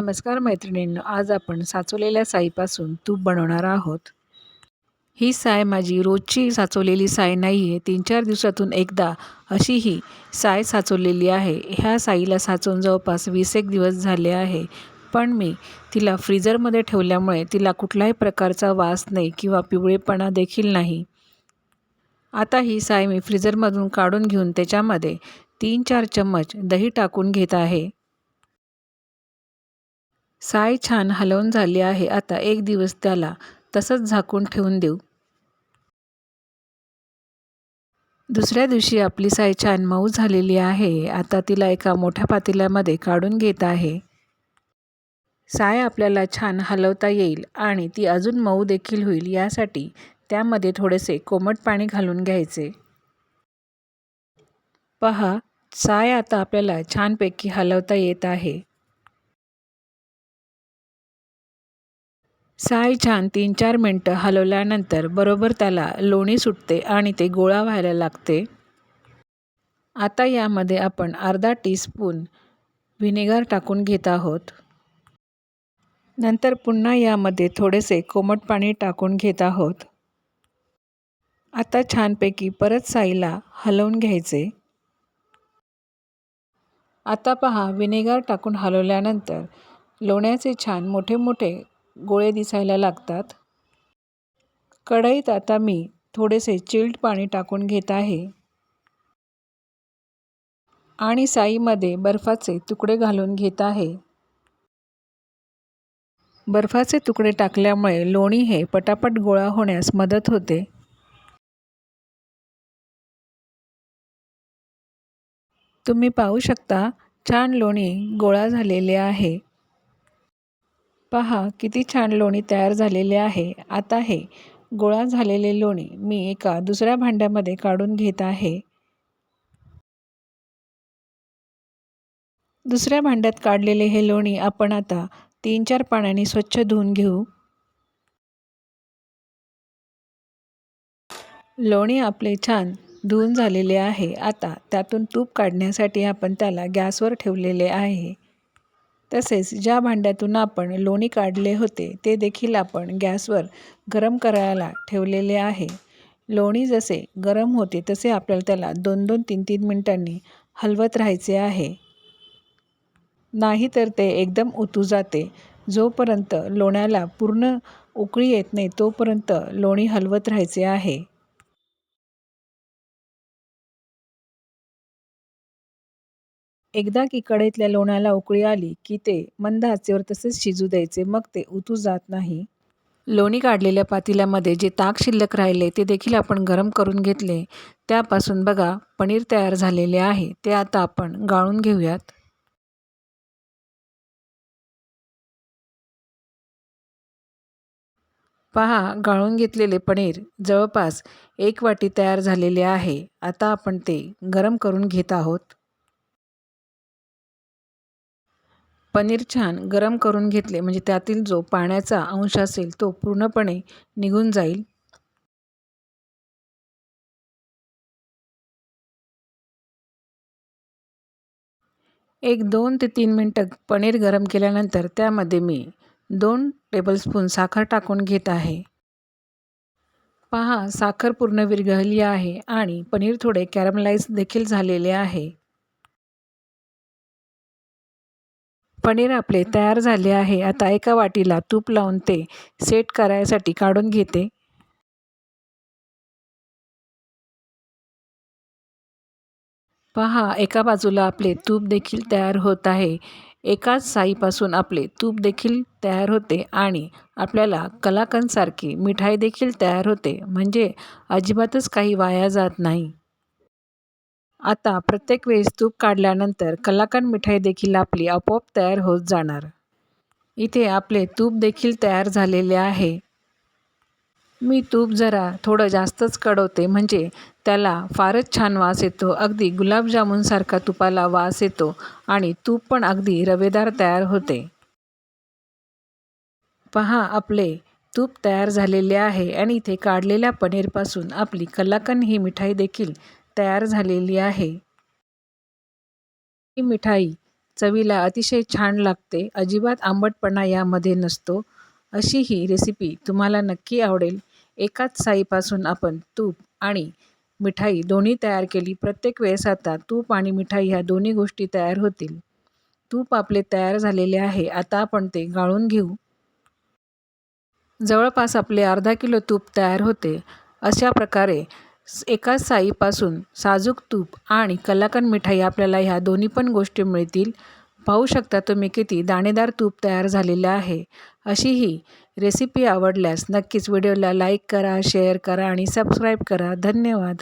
नमस्कार मैत्रिणींनो आज आपण साचवलेल्या साईपासून तूप बनवणार आहोत. ही साय माझी रोजची साचवलेली साय नाही आहे तीन चार दिवसातून एकदा अशी ही साय साचवलेली आहे. ह्या साईला साचवून जवळपास वीस एक दिवस झाले आहे. पण मी तिला फ्रीजरमध्ये ठेवल्यामुळे तिला कुठल्याही प्रकारचा वास नाही किंवा पिवळेपणा देखील नाही. आता ही साय मी फ्रीजरमधून काढून घेऊन त्याच्यामध्ये तीन चार चम्मच दही टाकून घेत आहे. साय छान हलवून झाली आहे. आता एक दिवस त्याला तसंच झाकून ठेवून देऊ. दुसऱ्या दिवशी आपली साय छान मऊ झालेली आहे. आता तिला एका मोठ्या पातेल्यामध्ये काढून घेत आहे. साय आपल्याला छान हलवता येईल आणि ती अजून मऊ देखील होईल यासाठी त्यामध्ये थोडेसे कोमट पाणी घालून घ्यायचे. पहा साय आता आपल्याला छानपैकी हलवता येत आहे. साय छान तीन चार मिनटं हलवल्यानंतर बरोबर त्याला लोणी सुटते आणि ते गोळा व्हायला लागते. आता यामध्ये आपण अर्धा टीस्पून व्हिनेगर टाकून घेत आहोत. नंतर पुन्हा यामध्ये थोडेसे कोमट पाणी टाकून घेत आहोत. आता छानपैकी परत साईला हलवून घ्यायचे. आता पहा व्हिनेगर टाकून हलवल्यानंतर लोण्याचे छान मोठे मोठे गोळे दिसायला लागतात. कढईत आता मी थोडेसे चिल्ड पाणी टाकून घेत आहे. आणि साईमध्ये बर्फाचे तुकडे घालून घेत आहे. बर्फाचे तुकडे टाकल्यामुळे लोणी हे पटापट गोळा होण्यास मदत होते. तुम्ही पाहू शकता छान लोणी गोळा झालेले आहे. पहा किती छान लोणी तयार झालेले आहे. आता हे गोळा झालेले लोणी मी एका दुसऱ्या भांड्यामध्ये काढून घेत आहे. दुसऱ्या भांड्यात काढलेले हे लोणी आपण आता तीन चार पाण्याने स्वच्छ धुवून घेऊ. लोणी आपले छान धुवून झालेले आहे. आता त्यातून तूप काढण्यासाठी आपण त्याला गॅसवर ठेवलेले आहे. तसेच ज्या भांड्यातून आपण लोणी काढले होते ते देखील आपण गॅसवर गरम करायला ठेवलेले आहे. लोणी जसे गरम होते तसे आपल्याला त्याला दोन दोन तीन तीन मिनटांनी हलवत राहायचे आहे. नाही तर ते एकदम उतू जाते. जोपर्यंत लोण्याला पूर्ण उकळी येत नाही तोपर्यंत लोणी हलवत राहायचे आहे. एकदा की कढईतल्या लोण्याला उकळी आली की ते मंद आचेवर तसेच शिजू द्यायचे मग ते उतू जात नाही. लोणी काढलेल्या पातेल्यामध्ये जे ताक शिल्लक राहिले ते देखील आपण गरम करून घेतले. त्यापासून बघा पनीर तयार झालेले आहे ते आता आपण गाळून घेऊयात. पहा गाळून घेतलेले पनीर जवळपास एक वाटी तयार झालेले आहे. आता आपण ते गरम करून घेत आहोत. पनीर छान गरम करून घेतले म्हणजे त्यातील जो पाण्याचा अंश असेल तो पूर्णपणे निघून जाईल. एक दोन ते तीन मिनटं पनीर गरम केल्यानंतर त्यामध्ये मी दोन टेबलस्पून साखर टाकून घेत आहे. पहा साखर पूर्ण विरघळली आहे आणि पनीर थोडे कॅरमलाइज देखील झालेले आहे. पनीर आपले तयार झाले आहे. आता एका वाटीला तूप लावून ते सेट करायसाठी काढून घेते. पहा एका बाजूला आपले तूप देखील तयार होत आहे. एकाच साईपासून आपले तूप देखील तयार होते आणि आपल्याला कलाकंदसारखी मिठाई देखील तयार होते. म्हणजे अजिबातच काही वाया जात नाही. आता प्रत्येक वेळेस तूप काढल्यानंतर कलाकंद मिठाई देखील आपली आपोआप तयार होत जाणार. इथे आपले तूप देखील तयार झालेले आहे. मी तूप जरा थोडं जास्तच कडवते म्हणजे त्याला फारच छान वास येतो. अगदी गुलाबजामुनसारखा तुपाला वास येतो आणि तूप पण अगदी रवेदार तयार होते. पहा आपले तूप तयार झालेले आहे आणि इथे काढलेल्या पनीरपासून आपली कलाकंद ही मिठाई देखील तयार झालेली आहे. ही मिठाई चवीला अतिशय छान लागते. अजिबात आंबटपणा यामध्ये नसतो. अशी ही रेसिपी तुम्हाला नक्की आवडेल. एकाच साईपासून आपण तूप आणि मिठाई दोन्ही तयार केली प्रत्येक वेळेस आता तूप आणि मिठाई ह्या दोन्ही गोष्टी तयार होतील. तूप आपले तयार झालेले आहे. आता आपण ते गाळून घेऊ. जवळपास आपले अर्धा किलो तूप तयार होते. अशा प्रकारे एका साईपासून साजूक तूप आणि कलाकंद मिठाई आपल्याला ह्या दोन्ही पण गोष्टी मिळतील. पाहू शकता तुम्ही किती दाणेदार तूप तयार झालेलं आहे. अशी ही रेसिपी आवडल्यास नक्कीच व्हिडिओला लाईक करा शेअर करा आणि सबस्क्राईब करा. धन्यवाद.